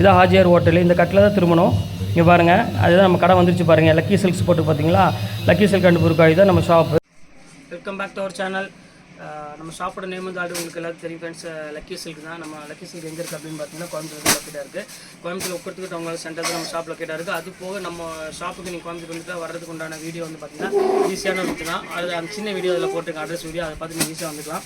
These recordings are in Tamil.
இதான் ஹாஜியார் ஹோட்டல். இந்த கட்டில் தான் திரும்பணும். இங்கே பாருங்கள் அதுதான் நம்ம கடை வந்துருச்சு பாருங்கள் லக்கி சில்க்ஸ் போட்டு பார்த்தீங்களா? லக்கி சில்க் அண்ட் புருக்காய் தான் நம்ம shop welcome back to our channel நம்ம ஷாப்போட நேம் வந்து ஆல்ரெடி உங்களுக்கு எல்லாருக்கும் தெரியும் ஃப்ரெண்ட்ஸ் லக்கி சில்க் தான். நம்ம லக்கி சில்க் எங்கே இருக்குது அப்படின்னு பார்த்தீங்கன்னா கோயம்புத்தூர் லொக்கேட்டாக இருக்குது கோயம்புத்தூர் உட்கிறதுக்கு அவங்க சென்டர் நம்ம ஷாப் லொக்கேட்டாக இருக்குது அது போக நம்ம ஷாப்புக்கு நீங்கள் கோயம்புத்தூர் வந்துட்டு வர்றதுக்கு உண்டான வீடியோ வந்து பார்த்தீங்கன்னா ஈஸியான ரூட் தான். அது அந்த சின்ன வீடியோ அதில் போட்டுருக்க அட்ரஸ் வீடியோ அதை பார்த்து நீங்கள் ஈஸியாக வந்துக்கலாம்.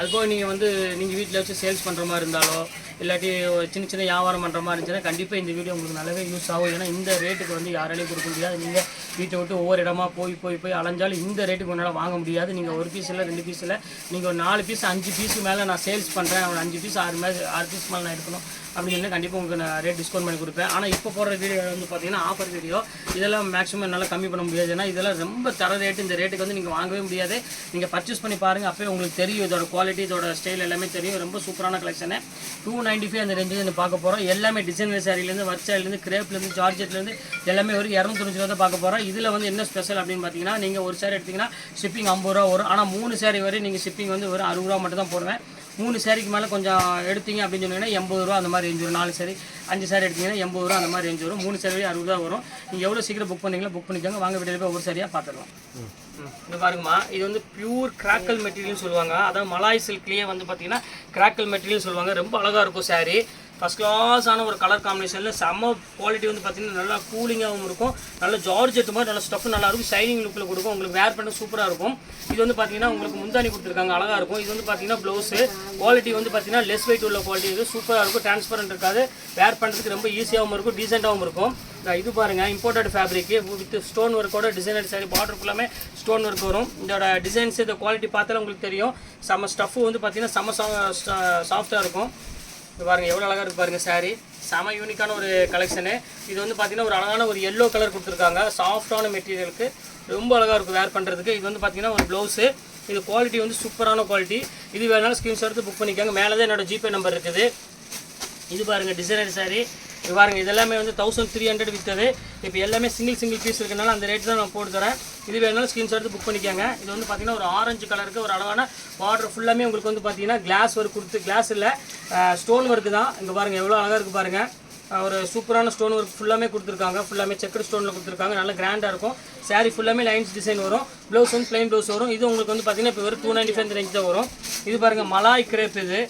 அதுபோக நீங்கள் வந்து நீங்கள் வீட்டில் வச்சு சேல்ஸ் பண்ணுற மாதிரி இருந்தாலோ இல்லாட்டி ஒரு சின்ன சின்ன வியாபாரம் பண்ணுற மாதிரி இருந்துச்சுன்னா கண்டிப்பாக இந்த வீடியோ உங்களுக்கு நல்லாவே யூஸ் ஆகும். ஏன்னா இந்த ரேட்டுக்கு வந்து யாராலையும் கொடுக்க முடியாது. நீங்கள் வீட்டை விட்டு ஒவ்வொரு இடமா போய் போய் போய் அலைஞ்சாலும் இந்த ரேட்டுக்கு உன்னால் வாங்க முடியாது. நீங்கள் ஒரு பீஸ் இல்லை ரெண்டு பீஸ் இல்லை நீங்கள் ஒரு நாலு பீஸ் அஞ்சு பீஸ் மேலே நான் சேல்ஸ் பண்ணுறேன் ஒரு அஞ்சு பீஸ் ஆறு மேலே ஆறு பீஸ் மேலே நான் எடுக்கணும். அப்படின்னு கண்டிப்பாக உங்களுக்கு நான் ரேட் டிஸ்கவுண்ட் பண்ணி கொடுப்பேன். ஆனால் இப்போ போடுற வீடியோ வந்து பார்த்தீங்கன்னா ஆஃபர் வீடியோ இதெல்லாம் மேக்ஸிமம் என்னால் கம்மி பண்ண முடியாது. ஏன்னா இதெல்லாம் ரொம்ப தர ரேட்டு இந்த ரேட்டுக்கு வந்து நீங்கள் வாங்கவே முடியாது. நீங்கள் பர்ச்சேஸ் பண்ணி பாருங்கள் அப்போயே உங்களுக்கு தெரியும். இதோட குவாலிட்டி இதோட ஸ்டைல் எல்லாமே தெரியும். ரொம்ப சூப்பரான கலெக்ஷனு டூ நைன்ட்டி ஃபைவ் அந்த ரேஞ்சில் வந்து பார்க்க போகிறோம் எல்லாமே டிசைனர் சாரிலேருந்து ஒர்க் சாரிலேருந்து கிரேப்லேருந்து ஜார்ஜெட்லேருந்து எல்லாமே ஒரு இரநூத்தொண்ணூறு ரூபா தான் பார்க்க போகிறோம் இதில் வந்து என்ன ஸ்பெஷல் அப்படின்னு பார்த்தீங்கன்னா நீங்கள் ஒரு சாரி எடுத்தீங்கன்னா ஷிப்பிங் ஐம்பது ரூபா வரும். ஆனால் மூணு சாரி வரை நீங்கள் ஷிப்பிங் வந்து ஒரு அறுபது ரூபா மட்டும் தான் போடுவேன். மூணு சேரீக்கு மேலே கொஞ்சம் எடுத்தீங்க அப்படின்னு சொன்னீங்கன்னா எண்பது ரூபா அந்த மாதிரி ரேஞ்ச் வரும். நாலு சேரீ அஞ்சு சேரீ எடுத்தீங்கன்னா எண்பது ரூபா அந்த மாதிரி ரேஞ்ச் வரும். மூணு சேரீ அறுபது ரூபா வரும். நீங்கள் எவ்வளோ சீக்கிரம் புக் பண்ணீங்களோ புக் பண்ணிக்கோங்க. வாங்க வீட்டில் போய் ஒரு சரியாக பார்த்துடலாம் இந்த பாருங்கம்மா இது வந்து பியூர் கிராக்கல் மெட்டீரியல்னு சொல்லுவாங்க. அதாவது மலாய் சில்க்லேயே வந்து பார்த்தீங்கன்னா கிராக்கல் மெட்டீரியல்னு சொல்லுவாங்க. ரொம்ப அழகாக இருக்கும் சாரீ ஃபஸ்ட் கிளாஸான ஒரு கலர் காம்பினேஷனில் செம்ம குவாலிட்டி வந்து பார்த்தீங்கன்னா நல்லா கூலிங்காகவும் இருக்கும். நல்ல ஜார்ஜெட் மாதிரி நல்ல ஸ்டஃப் நல்லாயிருக்கும் ஷைனிங் லுக்கில் கொடுக்கும். உங்களுக்கு வேர் பண்ண சூப்பராக இருக்கும். இது வந்து பார்த்தீங்கன்னா உங்களுக்கு முந்தானி கொடுத்துருக்காங்க. அழகாக இருக்கும். இது வந்து பார்த்தீங்கன்னா ப்ளவுஸு குவாலிட்டி வந்து பார்த்தீங்கன்னா லெஸ் வெயிட் உள்ள குவாலிட்டி இது. சூப்பராக இருக்கும். டிரான்ஸ்பரண்ட் இருக்காது. வேர் பண்ணுறதுக்கு ரொம்ப ஈஸியாகவும் இருக்கும். டீசெண்டாகவும் இருக்கும். இது பாருங்கள் இம்போர்ட்டட் ஃபேப்ரிக்கு வித் ஸ்டோன் ஒர்க்கோட டிசைனர் சாரி பார்டர் ஃபுல்லாமே ஸ்டோன் ஒர்க் வரும். இதோட டிசைன்ஸ் இந்த குவாலிட்டி பார்த்தாலே உங்களுக்கு தெரியும். செம்ம ஸ்டஃப் வந்து பார்த்தீங்கன்னா செம்ம சாஃப்டாக இருக்கும். இது பாருங்கள் எவ்வளோ அழகாக இருக்கு பாருங்கள் saree. செம யூனிக்கான ஒரு கலெக்ஷனு இது வந்து பார்த்திங்கன்னா ஒரு அழகான ஒரு எல்லோ கலர் கொடுத்துருக்காங்க. சாஃப்டான மெட்டீரியலுக்கு ரொம்ப அழகாக இருக்கும் வேர் பண்ணுறதுக்கு இது வந்து பார்த்தீங்கன்னா ஒரு ப்ளவுஸு இது குவாலிட்டி வந்து சூப்பரான குவாலிட்டி இது வேணாலும் ஸ்க்ரீன்ஷாட் எடுத்து புக் பண்ணிக்கோங்க. மேலே தான் என்னோட ஜிபே நம்பர் இருக்குது. இது பாருங்கள் டிசைனர் saree. இது பாருங்க இது எல்லாமே வந்து தௌசண்ட் த்ரீ ஹண்ட்ரட் விற்றது இப்போ எல்லாமே சிங்கிள் சிங்கிள் பீஸ் இருக்கனால அந்த ரேட் தான் நான் போட்டு தரேன். இது வேணாலும் ஸ்க்ரீன்ஷாட் எடுத்து புக் பண்ணிக்கோங்க. இது வந்து பார்த்தீங்கன்னா ஒரு ஆரஞ்சு கலருக்கு ஒரு அழகான பார்டர் ஃபுல்லாமே உங்களுக்கு வந்து பார்த்தீங்கன்னா கிளாஸ் ஒர்க் கொடுத்து கிளாஸ் இல்லை ஸ்டோன் ஒர்க்கு தான். இங்கே பாருங்கள் எவ்வளோ அழகாக இருக்குது பாருங்கள் ஒரு சூப்பரான ஸ்டோன் ஒர்க் ஃபுல்லாமே கொடுத்துருக்காங்க. ஃபுல்லாமே செக்கர் ஸ்டோனில் கொடுத்துருக்காங்க. நல்லா கிராண்டாக இருக்கும். saree ஃபுல்லாமே லைன்ஸ் டிசைன் வரும். ப்ளவுஸ் வந்து ப்ளைன் ப்ளவுஸ் வரும். இது உங்களுக்கு வந்து பார்த்தீங்கன்னா இப்போ வெறும் டூ நைன்டி ஃபைவ் ரேஞ்ச் தான் வரும். இது பாருங்கள் மலாய் கிரேப் இது.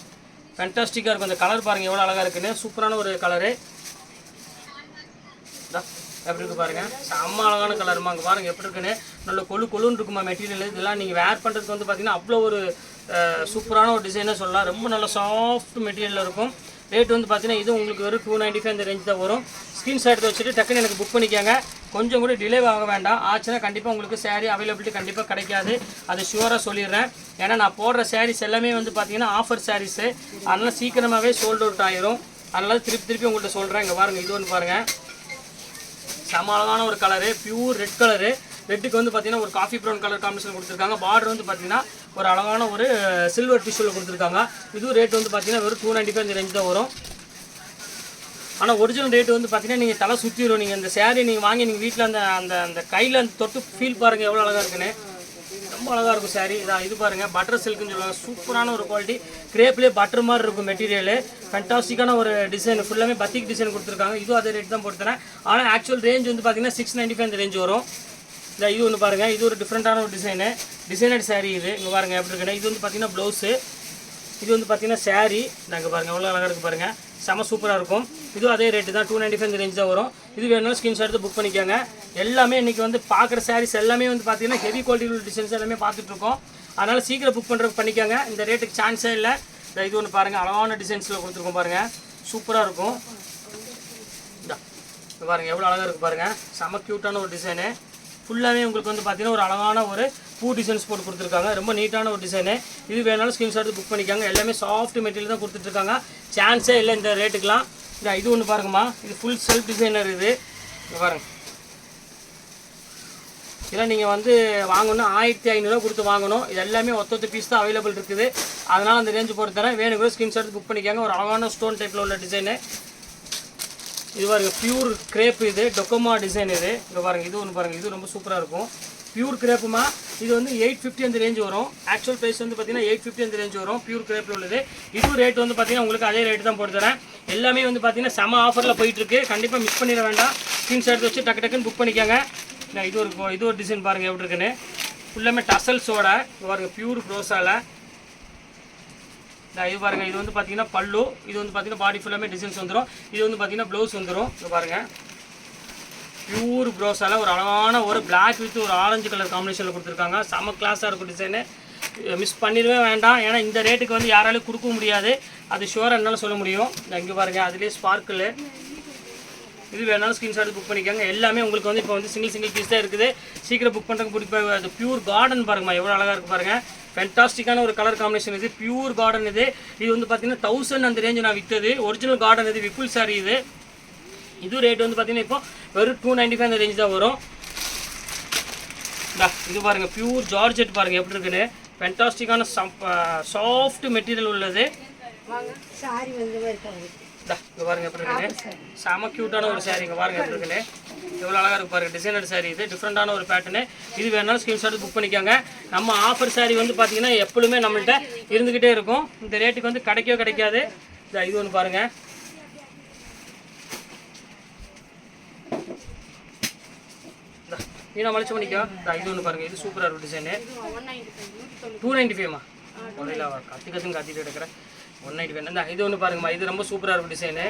ஃபேன்டாஸ்டிக்காக இருக்கும். அந்த கலர் பாருங்கள் எவ்வளோ அழகாக இருக்குன்னு. சூப்பரான ஒரு கலரு எப்படி இருக்கு பாருங்க? செம்ம அழகான கலருமா அங்கே பாருங்க எப்படி இருக்குன்னு. நல்ல கொழு கொழுன்னு இருக்குமா மெட்டீரியல் இதெல்லாம் நீங்கள் வேர் பண்ணுறதுக்கு வந்து பார்த்தீங்கன்னா அவ்வளோ ஒரு சூப்பரான ஒரு டிசைனாக சொல்லலாம். ரொம்ப நல்ல சாஃப்ட் மெட்டீரியலில் இருக்கும். ரேட் வந்து பார்த்தீங்கன்னா இது உங்களுக்கு வெறும் டூ நைன்ட்டி ஃபைவ் அந்த ரேஞ்ச் தான் வரும். ஸ்க்ரீன்ஷாட் எடுத்து வச்சுட்டு டக்குன்னு எனக்கு புக் பண்ணிக்கோங்க. கொஞ்சம் கூட டிலே ஆக வேண்டாம். ஆச்சுன்னா கண்டிப்பாக உங்களுக்கு saree அவைலபிலிட்டி கண்டிப்பாக கிடைக்காது. அது ஷுவராக சொல்லிடுறேன். ஏன்னா நான் போடுற சாரீஸ் எல்லாமே வந்து பார்த்தீங்கன்னா ஆஃபர் சாரீஸு அதனால் சீக்கிரமாகவே சோல்ட் அவுட் ஆயிரும். அதனால் திருப்பி திருப்பி உங்கள்கிட்ட சொல்கிறேன் இங்கே பாருங்கள் இது ஒன்று பாருங்கள் செம அழகான ஒரு கலரு பியூர் ரெட் கலரு ரெட்டுக்கு வந்து பார்த்தீங்கன்னா ஒரு காஃபி ப்ரௌன் கலர் காம்பினேஷன் கொடுத்துருக்காங்க. பார்டர் வந்து பார்த்தீங்கன்னா ஒரு அழகான ஒரு சில்வர் டிஷ்யூவில் கொடுத்துருக்காங்க. இதுவும் ரேட் வந்து பார்த்தீங்கன்னா வெறும் டூ நைன்ட்டி ஃபைவ் இந்த ரேஞ்ச் தான் வரும். ஆனால் ஒரிஜினல் ரேட் வந்து பார்த்தீங்கன்னா நீங்கள் தலை சுற்றிடும் நீங்கள் இந்த சேரீ நீங்கள் வாங்கி நீங்கள் வீட்டில் அந்த அந்த அந்த கையில் அந்த தொட்டு ஃபீல் பாருங்கள் எவ்வளோ அழகாக இருக்குன்னு. ரொம்ப அழகாக இருக்கும் சாரி இதான் இது பாருங்கள் பட்டர் சில்க்னு சொல்லுவாங்க. சூப்பரான ஒரு குவாலிட்டி கிரேப்லேயே பட்டர் மாதிரி இருக்கும் மெட்டீரியல் ஃபண்டாஸ்டிக்கான ஒரு டிசைன் ஃபுல்லாமே பத்திக் டிசைன் கொடுத்துருக்காங்க. இதுவும் அதே ரேட் தான் போட்டுத்தரேன் ஆனால் ஆக்சுவல் ரேஞ்ச் வந்து பார்த்தீங்கன்னா சிக்ஸ் நைன்டி ஃபைவ் ரேஞ்ச் வரும். இதை இது ஒன்று பாருங்கள் இது ஒரு டிஃப்ரெண்ட்டான ஒரு டிசைனு டிசைனட் சாரீ இது. இங்கே பாருங்கள் எப்படி இருக்குன்னு இது வந்து பார்த்தீங்கன்னா ப்ளவுஸு இது வந்து பார்த்தீங்கன்னா சாரீ நாங்கள் பாருங்கள் எவ்வளோ அழகாக இருக்குது பாருங்கள் செம சூப்பராக இருக்கும். இதுவும் அதே ரேட்டு தான். டூ நைன்டி ஃபைவ் ரேஞ்ச் தான் வரும். இது வேணும் ஸ்கிரீன்ஷாட் எடுத்து புக் பண்ணிக்கோங்க. எல்லாமே இன்றைக்கி வந்து பார்க்குற சாரீஸ் எல்லாமே வந்து பார்த்தீங்கன்னா ஹெவி குவாலிட்டி உள்ள டிசைன்ஸ் எல்லாமே பார்த்துட்ருக்கோம் அதனால் சீக்கிரம் புக் பண்ணுறதுக்கு பண்ணிக்கோங்க. இந்த ரேட்டுக்கு சான்ஸே இல்லை. இது ஒன்று பாருங்கள் அழகான டிசைன்ஸில் கொடுத்துருக்கோம் பாருங்கள் சூப்பராக இருக்கும். இந்த பாருங்கள் எவ்வளோ அழகாக இருக்குது பாருங்க. செம க்யூட்டான ஒரு டிசைனு ஃபுல்லாகவே உங்களுக்கு வந்து பார்த்தீங்கன்னா ஒரு அழகான ஒரு பூ டிசைன்ஸ் போட்டு கொடுத்துருக்காங்க. ரொம்ப நீட்டான ஒரு டிசைனு இது வேணாலும் ஸ்க்ரீன்ஷாட் புக் பண்ணிக்காங்க. எல்லாமே சாஃப்ட் மெட்டீரியல் தான் கொடுத்துட்ருக்காங்க. சான்ஸே இல்லை இந்த ரேட்டுக்கெலாம் இந்த இது ஒன்று பாருங்கம்மா. இது ஃபுல் செல்ஃப் டிசைனர் இது பாருங்க. இதெல்லாம் நீங்கள் வந்து வாங்கணும்னா ஆயிரத்தி ஐநூறுரூவா கொடுத்து வாங்கணும். இது எல்லாமே ஒத்தொத்த பீஸ் தான் அவைலபிள் இருக்குது. அதனால் அந்த ரேஞ்சு போட்டு தரேன் வேணும் கூட ஸ்க்ரீன்ஷாட் புக் பண்ணிக்காங்க. ஒரு அழகான ஸ்டோன் டைப்பில் உள்ள டிசைனு இது பாருங்கள் பியூர் கிரேப் இது. டொக்கோமா டிசைன் இது. இங்கே பாருங்க இது ஒன்று பாருங்கள் இது ரொம்ப சூப்பராக இருக்கும். பியூர் கிரேப்புமா இது வந்து எயிட் ஃபிஃப்டி அந்த ரேஞ்ச் வரும். ஆக்சுவல் ப்ரைஸ் வந்து பார்த்தீங்கன்னா எயிட் ஃபிஃப்டி அந்த ரேஞ்ச் வரும். பியூர் கிரேப்பில் உள்ளது. இது ரேட் வந்து பார்த்தீங்கன்னா உங்களுக்கு அதே ரேட்டு தான் போட்டு தரேன். எல்லாமே வந்து பார்த்தீங்கன்னா செம ஆஃபரில் போயிட்டுருக்கு கண்டிப்பாக மிஸ் பண்ணிட வேண்டாம். ஸ்க்ரீன்ஷாட் எடுத்து வச்சு டக்கு டக்குன்னு புக் பண்ணிக்கோங்க. இது ஒரு இது ஒரு டிசைன் பாருங்கள் எப்படி இருக்குன்னு. ஃபுல்லாமே டசல்ஸோட பாருங்கள் பாருங்க பியூர் ப்ரோஸால இது பாருங்க இது வந்து பார்த்தீங்கன்னா பல்லு இது வந்து பார்த்தீங்கன்னா பாடி ஃபுல்லாமே டிசைன்ஸ் வந்துடும் இது வந்து பார்த்தீங்கன்னா ப்ளவுஸ் வந்துடும் இது பாருங்க. பியூர் ப்ரோஸால ஒரு அழகான ஒரு பிளாக் வித் ஒரு ஆரஞ்சு கலர் காம்பினேஷனில் கொடுத்துருக்காங்க. செம கிளாஸாக இருக்கும் டிசைனு மிஸ் பண்ணிடவே வேண்டாம். ஏன்னா இந்த ரேட்டுக்கு வந்து யாராலையும் கொடுக்க முடியாது. அது ஷுவராக என்னால் சொல்ல முடியும். இங்கே பாருங்கள் அதுலேயே ஸ்பார்க்கிள் இது வேணாலும் ஸ்க்ரீன்ஷாட் புக் பண்ணிக்கோங்க. எல்லாமே உங்களுக்கு வந்து இப்போ வந்து சிங்கிள் சிங்கிள் பீஸ் தான் இருக்குது. சீக்கிரம் புக் பண்ணுறதுக்கு பிடிப்ப அது பியூர் கார்டன் பாருங்கம்மா. எவ்வளோ அழகாக இருக்கு பாருங்க. ஃபென்டாஸ்டிக்கான ஒரு கலர் காம்பினேஷன் இது. பியூர் கார்டன் இது. இது வந்து பார்த்தீங்கன்னா தௌசண்ட் அந்த ரேஞ்சு நான் விற்றது ஒரிஜினல் கார்டன் இது விப்புல் சாரி இது. இது ரேட் வந்து பார்த்தீங்கன்னா இப்போ வெறும் டூ நைன்டி ஃபைவ் அந்த ரேஞ்ச் தான் வரும். இது பாருங்க. பியூர் ஜார்ஜெட் பாருங்க. எப்படி இருக்குன்னு. ஃபென்டாஸ்டிக்கான சாஃப்ட் மெட்டீரியல் உள்ளது. சாரி வந்து இங்க பாருங்க எப்படி இருக்குன்னு செம க்யூட்டான ஒரு saree இங்க பாருங்க எப்படி இருக்குன்னு எவ்வளோ அழகா இருக்கு பாருங்க டிசைனர் saree இது டிஃப்ரெண்டான ஒரு பேட்டர்னு இது வேணாலும் ஸ்க்ரீன்ஷாட் புக் பண்ணிக்கோங்க. நம்ம ஆஃபர் saree வந்து பார்த்தீங்கன்னா எப்பொழுதுமே நம்மள்ட்ட இருந்துக்கிட்டே இருக்கும். இந்த ரேட்டுக்கு வந்து கிடைக்கவே கிடைக்காது. இந்தா, இது ஒன்று பாருங்க. நீனா மலிச்சு பண்ணிக்கோ. இது ஒன்று பாருங்க இது சூப்பராக இருக்கும் டிசைனு டூ நைன்டி ஃபைவ்மா கத்தி கத்துன்னு கத்திட்டு எடுக்கிறேன் ஒன் நைன்டி ஃபைவ் இது ஒன்று பாருங்கம்மா. இது ரொம்ப சூப்பராக இருக்கும் டிசைனு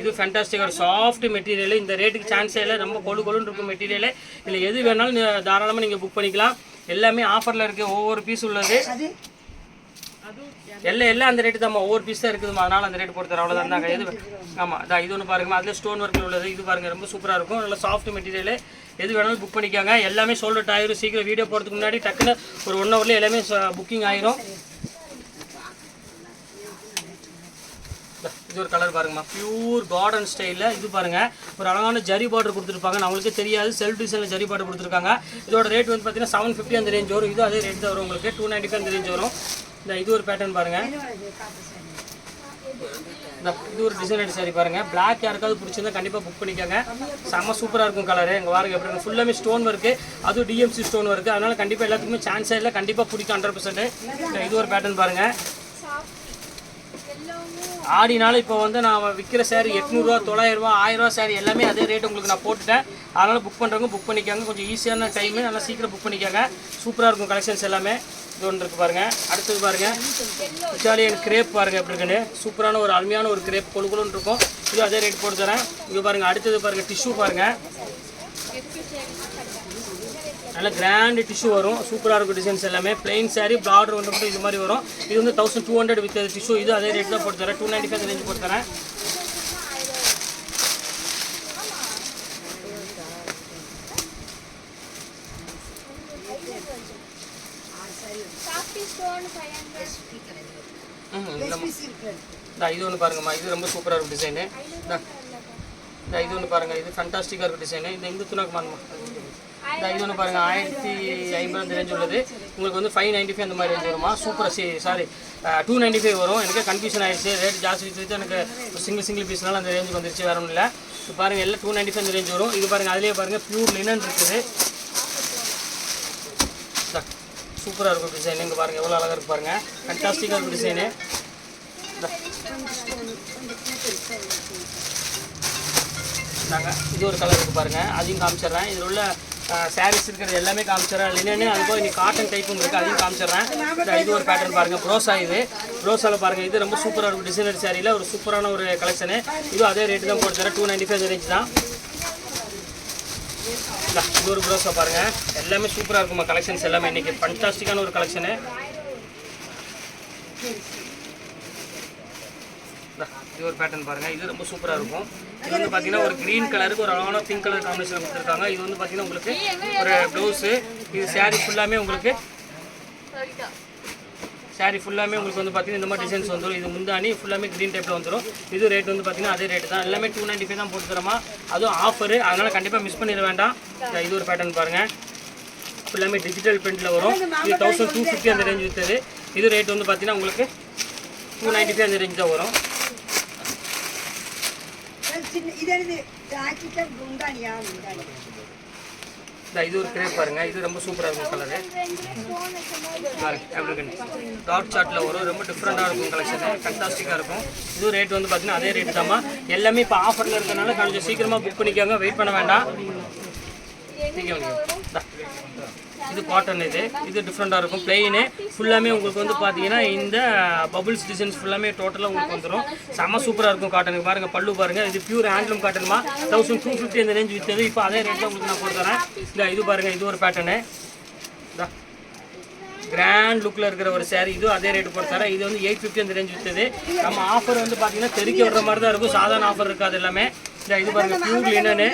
இது ஃபேண்டாஸ்டிக் ஒரு சாஃப்ட் மெட்டீரியல் இந்த ரேட்டுக்கு சான்ஸே இல்லை. ரொம்ப கொழு கொழுன்னு இருக்கும் மெட்டீரியல் இதில் எது வேணாலும் தாராளமாக நீங்கள் புக் பண்ணிக்கலாம். எல்லாமே ஆஃபரில் இருக்குது ஒவ்வொரு பீஸ் உள்ளது. எல்லாம் எல்லாம் அந்த ரேட்டு தான் ஒவ்வொரு பீஸ் தான் இருக்குதுமா அதனால அந்த ரேட் அவ்வளோதான் தாங்க இது ஆமாம் அதான் இது ஒன்று பாருங்கம்மா. அதில் ஸ்டோன் ஒர்க்கில் உள்ளது. இது பாருங்க ரொம்ப சூப்பராக இருக்கும். நல்ல சாஃப்ட் மெட்டீரியல் எது வேணாலும் புக் பண்ணிக்கோங்க. எல்லாமே சோல்ட் ஆயிரும். சீக்கிரம் வீடியோ போகிறதுக்கு முன்னாடி டக்குன்னு ஒரு ஒன் ஹவர்லேயே எல்லாமே புக்கிங் ஆயிரும். இது ஒரு கலர் பாருங்கம்மா. பியூர் கார்டன் ஸ்டைலில் இது பாருங்க. ஒரு அழகான ஜரி பார்டர் கொடுத்துருப்பாங்க. நம்மளுக்கு தெரியாது. செல்ஃப் டிசைனில் ஜரி பார்டர் கொடுத்துருக்காங்க. இதோட ரேட் வந்து பார்த்தீங்கன்னா செவன் ஃபிஃப்டி அந்த ரேஞ்ச் வரும். இது அதே ரேட் தான் வரும் உங்களுக்கு. டூ நைன்ட்டி அந்த ரேஞ்ச் வரும். இந்த இது ஒரு பேட்டர்ன் பாருங்கள் இது ஒரு டிசைன் சாரி பாருங்க. பிளாக் யாருக்காவது பிடிச்சிருந்தா கண்டிப்பாக புக் பண்ணிக்கோங்க. செம்ம சூப்பராக இருக்கும் கலரு எங்கள் பாருங்க எப்படி ஃபுல்லாமே ஸ்டோன் ஒர்க்கு அதுவும் டிஎம்சி ஸ்டோன் ஒர்க்கு அதனால கண்டிப்பாக எல்லாத்துக்குமே சான்ஸே இல்லை. கண்டிப்பாக பிடிக்கும் ஹண்ட்ரட் பர்சன்ட் இது ஒரு பேட்டர்ன் பாருங்க. ஆடினால இப்போ வந்து நான் விற்கிற சேரீ எட்நூறுரூவா தொள்ளாயிரரூவா ஆயிரரூவா சேரீ எல்லாமே அதே ரேட் உங்களுக்கு நான் போட்டுட்டேன். அதனால் புக் பண்ணுறவங்க புக் பண்ணிக்கோங்க. கொஞ்சம் ஈஸியான டைமு நல்லா சீக்கிரம் புக் பண்ணிக்கோங்க. சூப்பராக இருக்கும் கலெக்ஷன்ஸ் எல்லாமே. இது ஒன்று இருக்குது பாருங்கள் அடுத்தது பாருங்கள் இட்டாலியன் கிரேப் பாருங்கள் எப்படி இருக்குன்னு. சூப்பரான ஒரு அருமையான ஒரு கிரேப் கொழு கொழுன்னு இருக்கும். இது அதே ரேட் போட்டு தரேன். இது பாருங்கள் அடுத்தது பாருங்கள் டிஷ்யூ பாருங்கள் நல்ல கிராண்ட் டிஷ்யூ வரும். சூப்பராக இருக்கும் டிசைன்ஸ் எல்லாமே. பிளெயின் saree பார்டர் வந்து மட்டும் இது மாதிரி வரும். இது வந்து thousand two hundred with tissue இது அதே ரேட் தான் போட்டு தரேன் டூ நைன்ட்டி ஃபைவ் ரேஞ்ச் போட்டு தரேன் இது ஒன்று பாருங்கம்மா. இது ரொம்ப சூப்பராக இருக்கும் டிசைனு இது ஒன்று பாருங்கள் இது ஃபண்டாஸ்டிக்காக இருக்கும் டிசைனு இந்த இந்த துணாக்கு மாறுமா இந்த இது ஒன்று பாருங்கள் ஆயிரத்தி ஐம்பது ரேஞ்ச் உள்ளது உங்களுக்கு வந்து ஃபைவ் நைன்ட்டி ஃபைவ் அந்த மாதிரி ரேஞ்ச் வருமா? சூப்பராக சி சாரி டூ நைன்ட்டி ஃபைவ் வரும். எனக்கு கன்ஃபியூஷன் ஆயிடுச்சு. ரேட் ஜாஸ்தி வச்சு எனக்கு சிங்கிள் சிங்கிள் பீஸ்னால அந்த ரேஞ்சுக்கு வந்துருச்சு. வேற ஒன்றும் இல்லை இப்போ பாருங்கள் எல்லாம் டூ நைன்ட்டி ஃபைவ் அந்த ரேஞ்ச் வரும். இது பாருங்கள் அதுலேயே பாருங்கள் பியூர் லினன் இருக்குது. சூப்பராக இருக்கும் டிசைன் இங்கே பாருங்கள் எவ்வளோ அழகாக இருக்கு பாருங்கள் ஃபண்டாஸ்டிக்காக இருக்கும் டிசைனு நாங்கள் இது ஒரு கலர் இருக்குது பாருங்கள் அதையும் காமிச்சிடுறேன். இதில் உள்ள சாரீஸ் இருக்கிறது எல்லாமே காமிச்சிடறேன். லினனு அது போய் இன்னைக்கு காட்டன் டைப்பும் இருக்குது அதையும் காமிச்சிடுறேன். இந்த இது ஒரு பேட்டர்ன் பாருங்கள் ப்ரோசா இது. ப்ரோசாவில் பாருங்கள் இது ரொம்ப சூப்பராக இருக்கும் டிசைனர் சாரியில் ஒரு சூப்பரான ஒரு கலெக்ஷனு இதுவும் அதே ரேட்டு தான் போட்டு தரேன் டூ நைன்ட்டி ஃபைவ் ரேஞ்ச் தான். இது ஒரு ப்ரோஸா பாருங்கள் எல்லாமே சூப்பராக இருக்குமா கலெக்ஷன்ஸ் எல்லாமே. இன்றைக்கி ஃபண்டாஸ்டிக்கான ஒரு கலெக்ஷனு இது ஒரு பேட்டர்ன் பாருங்க. இது ரொம்ப சூப்பராக இருக்கும். இது வந்து பார்த்தீங்கன்னா ஒரு க்ரீன் கலருக்கு ஒரு அழகான பிங்க் கலர் காம்பினேஷன் கொடுத்துருக்காங்க. இது வந்து பார்த்தீங்கன்னா உங்களுக்கு ஒரு ப்ளவுஸு இது saree ஃபுல்லாமே உங்களுக்கு saree ஃபுல்லாமே உங்களுக்கு வந்து பார்த்தீங்கன்னா இந்த மாதிரி டிசைன்ஸ் வந்துடும் இது முந்தானி ஃபுல்லாமே க்ரீன் டைப்பில் வந்துடும் இது ரேட் வந்து பார்த்தீங்கன்னா அதே ரேட்டு தான். எல்லாமே டூ நைன்ட்டி ஃபைவ் தான் போட்டுக்கிறோமா அதுவும் ஆஃபரு அதனால் கண்டிப்பாக மிஸ் பண்ணிட வேண்டாம். இது ஒரு பேட்டர்ன் பாருங்கள் ஃபுல்லாமே டிஜிட்டல் பிரிண்டில் வரும். இது தௌசண்ட் டூ ஃபிஃப்டி அந்த ரேஞ்ச் விற்றுது இது ரேட் வந்து பார்த்தீங்கன்னா உங்களுக்கு டூ நைன்ட்டி ஃபைவ் அந்த ரேஞ்ச் தான் வரும். சின்ன இது குண்டானியா இந்த இது ஒரு கிரேப் பாருங்க. இது ரொம்ப சூப்பராக இருக்கும் கலரு எப்படி டாட் சார்ட்டில் வரும் ரொம்ப டிஃப்ரெண்ட்டாக இருக்கும் கலெக்ஷன் ஃபண்டாஸ்டிக்காக இருக்கும். இது ரேட் வந்து பார்த்தீங்கன்னா அதே ரேட் தாம்மா. எல்லாமே இப்போ ஆஃபரில் இருக்கனால கொஞ்சம் சீக்கிரமாக புக் பண்ணிக்கோங்க. வெயிட் பண்ண வேண்டாம். சீக்கிரம் இது காட்டன் இது. இது டிஃப்ரெண்ட்டாக இருக்கும். பிளெயினு ஃபுல்லாமே உங்களுக்கு வந்து பார்த்தீங்கன்னா இந்த பபுள்ஸ் டிசைன்ஸ் ஃபுல்லாமே டோட்டலாக உங்களுக்கு வந்துடும் செம்ம சூப்பராக இருக்கும் காட்டனுக்கு பாருங்கள் பல்லு பாருங்கள் இது பியூர் ஹேண்ட்லூம் காட்டனுமா தௌசண்ட் டூ ஃபிஃப்டி அந்த ரேஞ்ச் விற்றது இப்போ அதே ரேட்டில் உங்களுக்கு நான் கொடுத்துறேன். இந்த இது பாருங்கள் இது ஒரு பேட்டர்னு இதா கிராண்ட் லுக்கில் இருக்கிற ஒரு சேரீ இதுவும் அதே ரேட்டு போட்டு தரேன் இது வந்து எயிட் ஃபிஃப்டி அந்த ரேஞ்ச் விற்றது நம்ம ஆஃபர் வந்து பார்த்தீங்கன்னா தெருக்கி விடுற மாதிரி தான் இருக்கும். சாதாரண ஆஃபர் இருக்காது எல்லாமே. இது பாருங்க பியூர் லினனு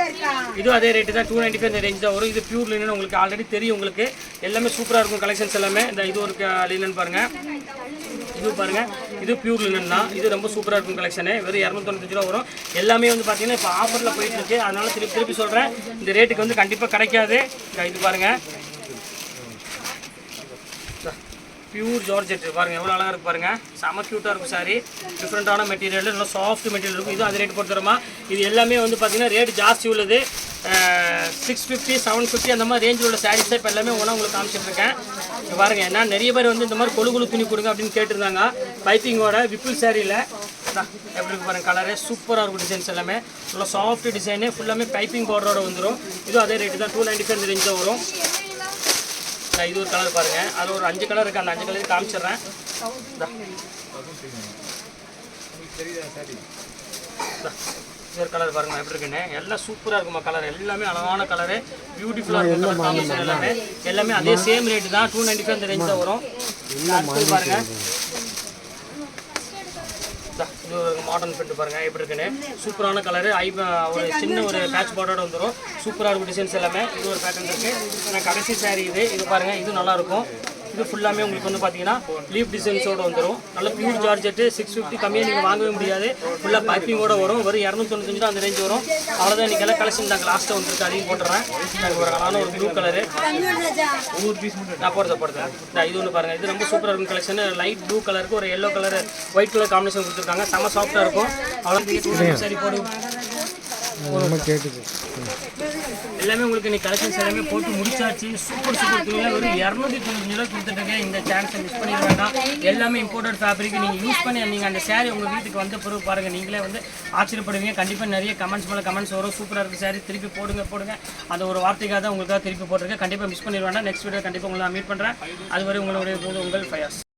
இது அதே ரேட்டு தான் டூ நைன்ட்டி ஃபைவ் இந்த ரேஞ்ச் தான் வரும். இது பியூர் லினன் உங்களுக்கு ஆல்ரெடி தெரியும் உங்களுக்கு. எல்லாமே சூப்பராக இருக்கும் கலெக்ஷன்ஸ் எல்லாமே. இந்த இது ஒரு லினன் பாருங்க. இது பாருங்க. இது பியூர் லினன் தான். இது ரொம்ப சூப்பராக இருக்கும் கலெக்ஷனு வெறும் இரநூத்தொண்ணூத்தஞ்சு ரூபா வரும். எல்லாமே வந்து பார்த்தீங்கன்னா இப்போ ஆஃபரில் போயிட்டு இருக்கு. அதனால திருப்பி திருப்பி சொல்கிறேன் இந்த ரேட்டுக்கு வந்து கண்டிப்பாக கிடைக்காது. இது பாருங்க. பியூர் ஜார்ஜெட் பாருங்க எவ்வளோ அழகாக இருக்கு பாருங்க. செம க்யூட்டாக இருக்கும் சாரி டிஃப்ரெண்ட்டான மெட்டீரியல் நல்லா சாஃப்ட் மெட்டீரியல் இருக்கும். இது அது ரேட் கொடுத்துருமா இது எல்லாமே வந்து பார்த்தீங்கன்னா ரேட் ஜாஸ்தி உள்ளது. சிக்ஸ் ஃபிஃப்டி செவன் ஃபிஃப்டி அந்த மாதிரி ரேஞ்சில் உள்ள சாரீஸ் இப்போ எல்லாமே ஒன்றா உங்களுக்கு காமிச்சிட்ருக்கேன் பாருங்கள் ஏன்னா நிறைய பேர் வந்து இந்த மாதிரி கொழு கொழு துணி கொடுங்க அப்படின்னு கேட்டிருந்தாங்க. பைப்பிங்கோட விப்புல் சாரியில் எப்படி இருக்கு பாருங்கள் கலரு சூப்பராக இருக்கும் டிசைன்ஸ் எல்லாமே. நல்லா சாஃப்ட் டிசைனு ஃபுல்லாமே பைப்பிங் பவுடரோட வந்துடும் இதுவும் அதே ரேட்டு தான் டூ நைன்ட்டி ஃபைவ் ரேஞ்சில் வரும். இது ஒரு கலர் பாருங்க. அதில் ஒரு அஞ்சு கலர் இருக்கு. அந்த அஞ்சு கலர் காமிச்சிடுறேன். இது ஒரு கலர் பாருங்க. எப்படி இருக்குன்னு? எல்லாம் சூப்பராக இருக்குமா கலர் எல்லாமே அழகான கலரு பியூட்டிஃபுல்லாக இருக்கும் காம்பினேஷன் எல்லாமே. எல்லாமே அதே சேம் ரேட்டு தான். டூ நைன்ட்டி ஃபைவ் அந்த ரேஞ்ச் தான் வரும். அடுத்தது பாருங்க இந்தா, இது ஒரு மாடர்ன் பிரிண்ட் பாருங்கள் எப்படி இருக்குன்னு. சூப்பரான கலரு ஐ ஒரு சின்ன ஒரு பேட்ச் பார்டரோட வந்துடும் சூப்பராக இருக்கும் டிசைன்ஸ் எல்லாமே. இது ஒரு பேட்டர்ன் இருக்குது நான் கடைசி saree இது. இது பாருங்கள் இது நல்லாயிருக்கும் இது ஃபுல்லாமே உங்களுக்கு வந்து பார்த்தீங்கன்னா லீப் டிசைன்ஸோட வந்துடும் நல்ல பியூர் ஜார்ஜெட்டு சிக்ஸ் ஃபிஃப்டி கம்மியாக நீங்கள் வாங்கவே முடியாது. ஃபுல்லாக பைப்பிங்கோட வரும். வெறும் இரநூத்தொண்ணூத்தஞ்சு தான் அந்த ரேஞ்ச் வரும். அவ்வளோதான் இன்னைக்கு எல்லாம் கலெக்ஷன் நாங்கள் லாஸ்ட்டாக வந்துருக்கு. அதையும் போட்டுறேன். ஒரு அழகான ஒரு ப்ளூ கலரு நான் போடுறத போடுறேன். இந்த இது ஒன்று பாருங்கள் இது ரொம்ப சூப்பராக இருக்கும் கலெக்ஷன் லைட் ப்ளூ கலருக்கு ஒரு yellow colour white colour combination கொடுத்துருக்காங்க. செம்ம சாஃப்ட்டாக இருக்கும். அவ்வளோ சரி போடு எல்லாமே உங்களுக்கு இன்னைக்கு கலெக்ஷன்ஸ் எல்லாமே போட்டு முடிச்சாச்சு. சூப்பர் சூப்பர் துணியில் ஒரு இரநூத்தி தொண்ணூத்தஞ்சு ரூபா கொடுத்துட்டு இந்த சான்ஸை மிஸ் பண்ணிக்க வேண்டாம். எல்லாமே இம்போர்ட்டட் ஃபேப்ரிக் நீங்கள் யூஸ் பண்ணி நீங்கள் அந்த saree உங்கள் வீட்டுக்கு வந்த பிறகு பாருங்கள் நீங்களே வந்து ஆச்சரியப்படுவீங்க. கண்டிப்பாக நிறைய கமெண்ட்ஸ் மேலே கமெண்ட்ஸ் வரும். சூப்பராக இருக்குது சாரி திருப்பி போடுங்க போடுங்க. அந்த ஒரு வார்த்தைக்காக தான் உங்களுக்காக திருப்பி போட்டிருக்கேன். கண்டிப்பாக மிஸ் பண்ணிட நெக்ஸ்ட் வீடியோ கண்டிப்பாக உங்களை நான் மீட் பண்ணுறேன் அதுவரை உங்களுடைய உங்கள் ஃபயர்ஸ்